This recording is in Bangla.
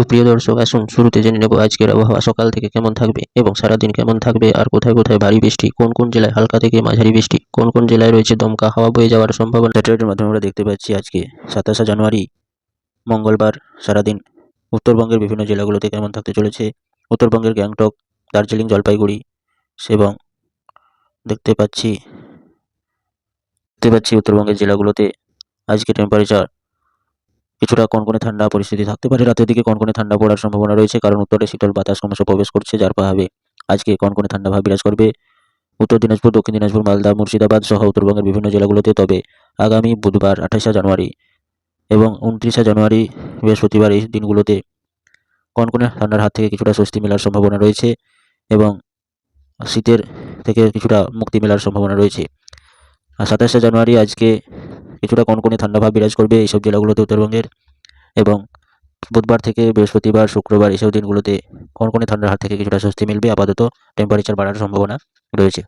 তো প্রিয় দর্শক, আসুন শুরুতে জেনে নেব আজকের আবহাওয়া। সকাল থেকে কেমন থাকবে এবং সারাদিন কেমন থাকবে আর কোথায় কোথায় ভারী বৃষ্টি, কোন কোন জেলায় হালকা থেকে মাঝারি বৃষ্টি, কোন কোন জেলায় রয়েছে দমকা হাওয়া বয়ে যাওয়ার সম্ভাবনা? স্যাটেলাইটের মাধ্যমে আমরা দেখতে পাচ্ছি আজকে সাতাশে জানুয়ারি, মঙ্গলবার সারাদিন উত্তরবঙ্গের বিভিন্ন জেলাগুলোতে কেমন থাকতে চলেছে। উত্তরবঙ্গের গ্যাংটক, দার্জিলিং, জলপাইগুড়ি এবং দেখতে পাচ্ছি দেখতে পাচ্ছি উত্তরবঙ্গের জেলাগুলোতে আজকে টেম্পারেচার কিছুটা কনকনে ঠান্ডা পরিস্থিতি থাকতে পারে। রাতের দিকে কনকনে ঠান্ডা পড়ার সম্ভাবনা রয়েছে কারণ উত্তরে শীতল বাতাস ক্রমশ প্রবেশ করছে, যার প্রভাবে আজকে কনকনে ঠান্ডা ভাব বিরাজ করবে। উত্তর দিনাজপুর, দক্ষিণ দিনাজপুর, মালদা, মুর্শিদাবাদ সহ উত্তরবঙ্গের বিভিন্ন জেলাগুলোতে, তবে আগামী বুধবার আঠাশে জানুয়ারি এবং উনত্রিশে জানুয়ারি বৃহস্পতিবার এই দিনগুলোতে কনকনে ঠান্ডার হাত থেকে কিছুটা স্বস্তি মেলার সম্ভাবনা রয়েছে এবং শীতের থেকে কিছুটা মুক্তি মেলার সম্ভাবনা রয়েছে। আর সাতাশে জানুয়ারি আজকে কিছুটা কনকনে ঠান্ডা ভাব বিরাজ করবে এইসব জেলাগুলোতে উত্তরবঙ্গের। এবং বুধবার থেকে বৃহস্পতিবার, শুক্রবার এইসব দিনগুলোতে কনকনে ঠান্ডার হাত থেকে কিছুটা স্বস্তি মিলবে। আপাতত টেম্পারেচার বাড়ার সম্ভাবনা রয়েছে।